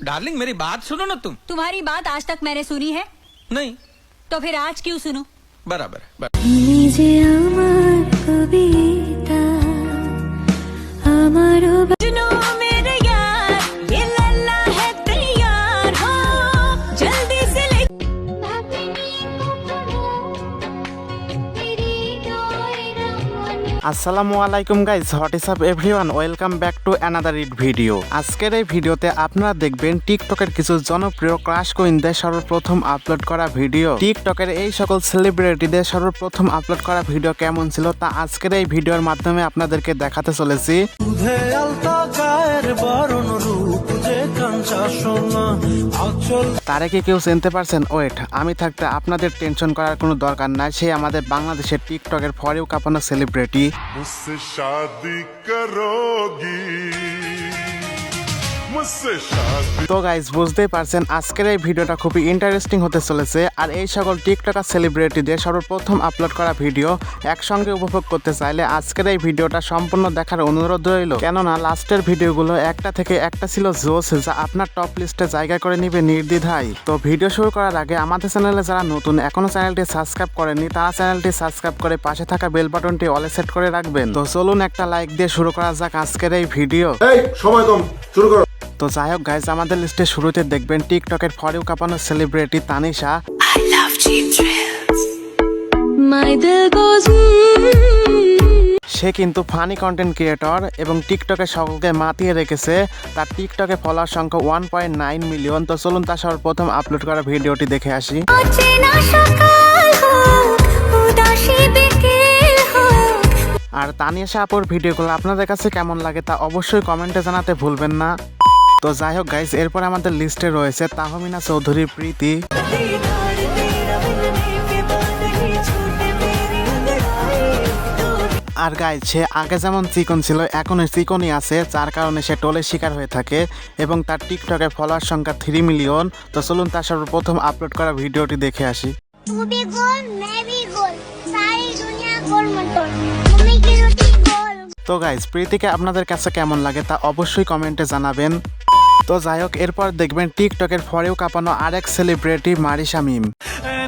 Darling मेरी बात सुनो ना तुम। तुम्हारी बात आज तक मैंने सुनी है। नहीं। तो फिर आज क्यों सुनो? बराबर है আসসালামু আলাইকুম guys what is up everyone welcome back to another it video আজকের এই ভিডিওতে আপনারা দেখবেন টিকটকের কিছু জনপ্রিয় ক্রাশ কুইনদের সর্বপ্রথম আপলোড করা ভিডিও টিকটকের এই সকল সেলিব্রিটিদের সর্বপ্রথম আপলোড করা ভিডিও কেমন ছিল তা আজকের এই ভিডিওর মাধ্যমে আপনাদেরকে দেখাতে চলেছি দুধে আলতা গায়ের বরণ রূপ যে কাঞ্চা সোনা আচল তারে কি কেউ চিনতে পারছেন? ওয়েট, আমি থাকতে আপনাদের টেনশন করার কোনো দরকার নাই। সে আমাদের বাংলাদেশের টিকটকের ফরেও কাঁপানো সেলিব্রিটি তো গাইজ বুঝতেই পারছেন, আজকের এই ভিডিওটা খুবই ইন্টারেস্টিং হতে চলেছে। আর এই সকল টিকটকার সেলিব্রিটিদের সর্বপ্রথম আপলোড করা ভিডিও একসঙ্গে উপভোগ করতে চাইলে আজকের এই ভিডিওটা সম্পূর্ণ দেখার অনুরোধ রইল। কেননা লাস্টের ভিডিওগুলো একটা থেকে একটা ছিল জোস যা আপনার টপ লিস্টে জায়গা করে নিবে নির্দ্বিধায়। তো ভিডিও শুরু করার আগে আমাদের চ্যানেলে যারা নতুন, এখনও চ্যানেলটি সাবস্ক্রাইব করেননি, তারা চ্যানেলটি সাবস্ক্রাইব করে পাশে থাকা বেল বাটনটি অলে সেট করে রাখবেন। তো চলুন একটা লাইক দিয়ে শুরু করা যাক আজকের এই ভিডিও সময় কম, শুরু করো। তো যাই হোক গাইজ আমাদের লিস্টে শুরুতে দেখবেন টিকটকের ফরেও কাঁপানো সেলিব্রিটি তানিশা। গোজ সে কিন্তু ফানি কন্টেন্ট ক্রিয়েটর এবং টিকটকে সকলকে মাতিয়ে রেখেছে। তার টিকটকে ফলোয়ার সংখ্যা ওয়ান পয়েন্ট নাইন মিলিয়ন তো চলুন তার সর্বপ্রথম আপলোড করা ভিডিওটি দেখে আসি। আর তানিশা আপুর ভিডিওগুলো আপনাদের কাছে কেমন লাগে তা অবশ্যই কমেন্টে জানাতে ভুলবেন না। তো যাই হোক গাইস এরপর আমাদের লিস্টে রয়েছে তাহমিনা চৌধুরী প্রীতি। আর গাই সে আগে যেমন চিকন ছিল এখন চিকনই আছে যার কারণে সে টোলের শিকার হয়ে থাকে এবং তার টিকটকে ফলোয়ার সংখ্যা থ্রি মিলিয়ন তো চলুন তার সর্বপ্রথম আপলোড করা ভিডিওটি দেখে আসি। তো গাইজ প্রীতিকে আপনাদের কাছে কেমন লাগে তা অবশ্যই কমেন্টে জানাবেন। তো যাই হোক এরপর দেখবেন টিকটকের ফরেও কাঁপানো আরেক সেলিব্রিটি মারিশা মিম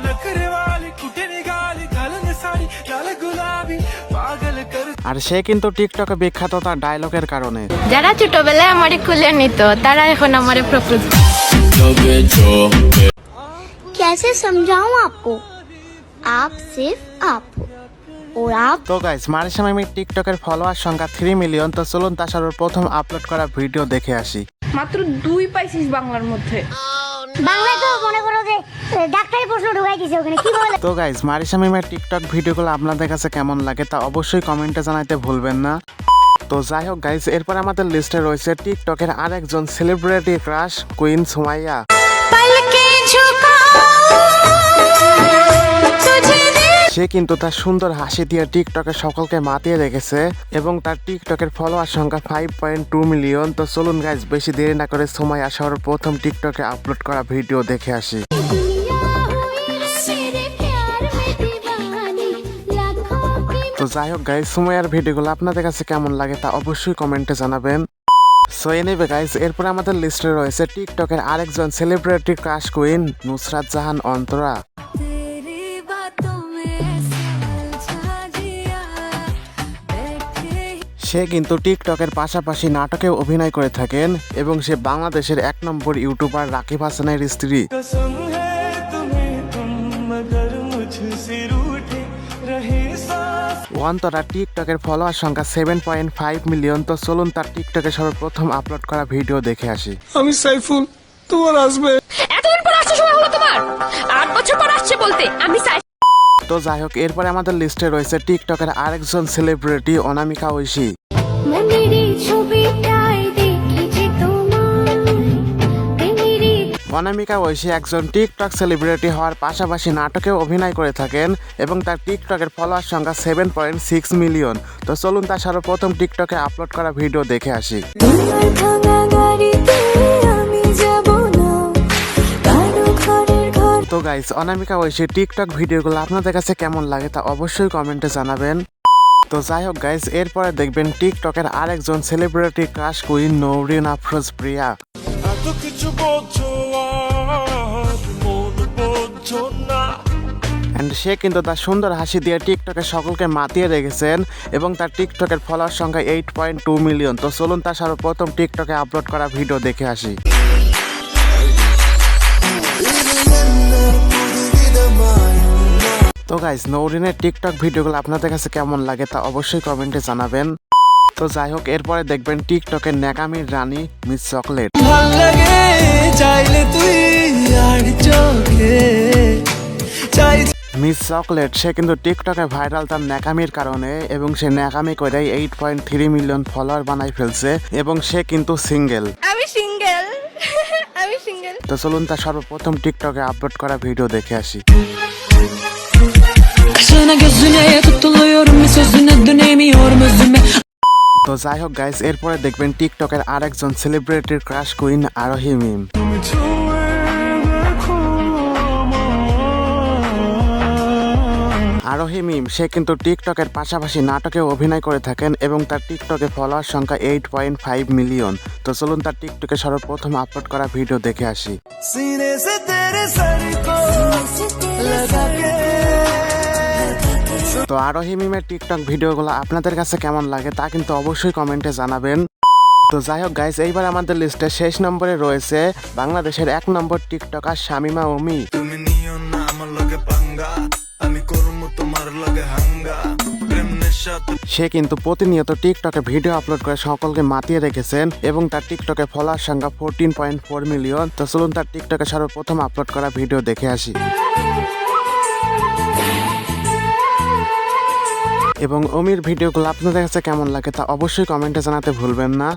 नखरे वाली कुटे निगाली गलन साड़ी लाल गुलाबी पागल कर আর সে কিন্তু টিকটকে বিখ্যাত তার ডায়লগের কারণে যারা ছোটবেলায় আমারে খুলে নিত তারা এখন আমারে প্রপোজ कैसे समझाऊं आपको आप सिर्फ आप ওরা তো গাইস মারিসাম আমি টিকটকের ফলোয়ার সংখ্যা থ্রি মিলিয়ন তো চলুন তার প্রথম আপলোড করা ভিডিও দেখে আসি। মাত্র দুই পাইছিস বাংলার মধ্যে। বাংলায় তো মনে করো যে ডাক্তারি প্রশ্ন ঢুকাই দিছে ওখানে কি বলে? তো গাইস মারিসা মিমের টিকটক ভিডিওগুলো আপনাদের কাছে কেমন লাগে তা অবশ্যই কমেন্টে জানাইতে ভুলবেন না। তো যাই হোক গাইস এরপর আমাদের লিস্টে রয়েছে টিকটকের আরেকজন সেলিব্রিটি ক্রাশ কুইন সুমাইয়া সে কিন্তু তার সুন্দর হাসি দিয়ে টিকটকে সকলকে মাতিয়ে রেখেছে এবং তার টিকটকের ফলোয়ার সংখ্যা ফাইভ পয়েন্ট টু মিলিয়ন তো চলুন গাইজ বেশি দেরি না করে সময় আসার প্রথম টিকটকে আপলোড করা ভিডিও দেখে আসি। তো যাই হোক গাইজ সময়ের ভিডিওগুলো আপনাদের কাছে কেমন লাগে তা অবশ্যই কমেন্টে জানাবেন। সো এনেবে গাইজ এরপরে আমাদের লিস্টে রয়েছে টিকটকের আরেকজন celebrity crush queen Nusrat Jahan Antora. সে কিন্তু টিকটকের পাশাপাশি নাটকে অভিনয় করে থাকেন এবং সে বাংলাদেশের এক নম্বর ইউটিউবার রাকিব হাসানের স্ত্রী। অন্তরা টিকটকের ফলোয়ার সংখ্যা সেভেন পয়েন্ট ফাইভ মিলিয়ন তো চলুন তার টিকটকে সর্বপ্রথম আপলোড করা ভিডিও দেখে আসি। আমি সাইফুল তোমার আসবে এতদিন পর আসছে সময় হলো তোমার। আট বছর পর আসছে বলতে আমি তো যাই হোক এরপরে আমাদের লিস্টে রয়েছে টিকটকের আরেকজন সেলিব্রিটি অনামিকা ঐশী। অনামিকা ঐশী একজন টিকটক সেলিব্রিটি হওয়ার পাশাপাশি নাটকেও অভিনয় করে থাকেন এবং তার টিকটকের ফলোয়ার সংখ্যা সেভেন পয়েন্ট সিক্স মিলিয়ন তো চলুন তার সর্বপ্রথম টিকটকে আপলোড করা ভিডিও দেখে আসি। তো গাইস অনামিকা ঐশী টিকটক ভিডিওগুলো আপনাদের কাছে কেমন লাগে তা অবশ্যই কমেন্টে জানাবেন। তো যাই হোক গাইস এরপরে দেখবেন টিকটকের আরেকজন celebrity crush queen Nourin Afroz Priya কিছু অ্যান্ড সে কিন্তু তার সুন্দর হাসি দিয়ে টিকটকে সকলকে মাতিয়ে রেখেছেন এবং তার টিকটকের ফলোয়ার সংখ্যা এইট পয়েন্ট টু মিলিয়ন তো চলুন তার সর্বপ্রথম টিকটকে আপলোড করা ভিডিও দেখে আসি। তো গাইস নৌরিনের টিকটক ভিডিওগুলো আপনাদের কাছে কেমন লাগে তা অবশ্যই কমেন্টে জানাবেন। তো যাই হোক এরপরে দেখবেন টিকটকের ন্যাকামির রানী মিস চকলেট। ভালো লাগে চাইলে তুই আর চোখে। চাই মিস চকলেট সে কিন্তু টিকটকে ভাইরাল তার ন্যাকামির কারণে এবং সে ন্যাকামি করে eight point three million follower বানাই ফেলছে এবং সে কিন্তু সিঙ্গেল আমি সিঙ্গেল আমি সিঙ্গেল তো চলুন তার সর্বপ্রথম টিকটকে আপলোড করা ভিডিও দেখে আসি। Kaşına gözüne tutuluyorum bir sözüne dönemiyorum özüme. তো যাই হোক গাইস এরপরে দেখবেন টিকটকের আরেকজন সেলিব্রিটির ক্রাশ কুইন আরোহি মিম আরোহি মিম সে কিন্তু টিকটকের পাশাপাশি নাটকে অভিনয় করে থাকেন এবং তার টিকটকে ফলোয়ার সংখ্যা এইট পয়েন্ট ফাইভ মিলিয়ন তো চলুন তার টিকটকে সর্বপ্রথম আপলোড করা ভিডিও দেখে আসি। তো আরোহি মিমের টিকটক ভিডিওগুলো আপনাদের কাছে কেমন লাগে তা কিন্তু অবশ্যই কমেন্টে জানাবেন। তো যাই হোক গাইস এইবার আমাদের লিস্টে শেষ নম্বরে রয়েছে বাংলাদেশের এক নম্বর টিকটকার শামিমা ওমি তুমি নিও না আমার লগে পাঙ্গা আমি করব তোমার লগে হাঙ্গা সে কিন্তু প্রতিনিয়ত টিকটকে ভিডিও আপলোড করে সকলকে মাতিয়ে রেখেছেন এবং তার টিকটকে ফলোয়ার সংখ্যা ফোরটিন পয়েন্ট ফোর মিলিয়ন তো চলুন তার টিকটকে সর্বপ্রথম আপলোড করা ভিডিও দেখে আসি। এবং অমির ভিডিওগুলো আপনাদের কাছে কেমন লাগে তা অবশ্যই কমেন্টে জানাতে ভুলবেন না।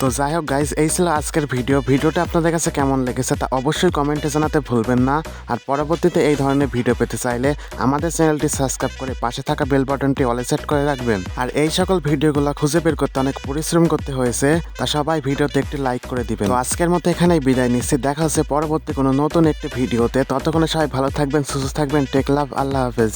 তো যাই হোক গাইজ এই ছিল আজকের ভিডিও ভিডিওটা আপনাদের কাছে কেমন লেগেছে তা অবশ্যই কমেন্টে জানাতে ভুলবেন না। আর পরবর্তীতে এই ধরনের ভিডিও পেতে চাইলে আমাদের চ্যানেলটি সাবস্ক্রাইব করে পাশে থাকা বেল বাটনটি অলে সেট করে রাখবেন। আর এই সকল ভিডিওগুলো খুঁজে বের করতে অনেক পরিশ্রম করতে হয়েছে, তা সবাই ভিডিওতে একটি লাইক করে দিবেন। তো আজকের মতো এখানেই বিদায় নিচ্ছি। দেখা হচ্ছে পরবর্তী কোনো নতুন একটি ভিডিওতে ততক্ষণে সবাই ভালো থাকবেন, সুস্থ থাকবেন। টেক লাভ আল্লাহ হাফেজ।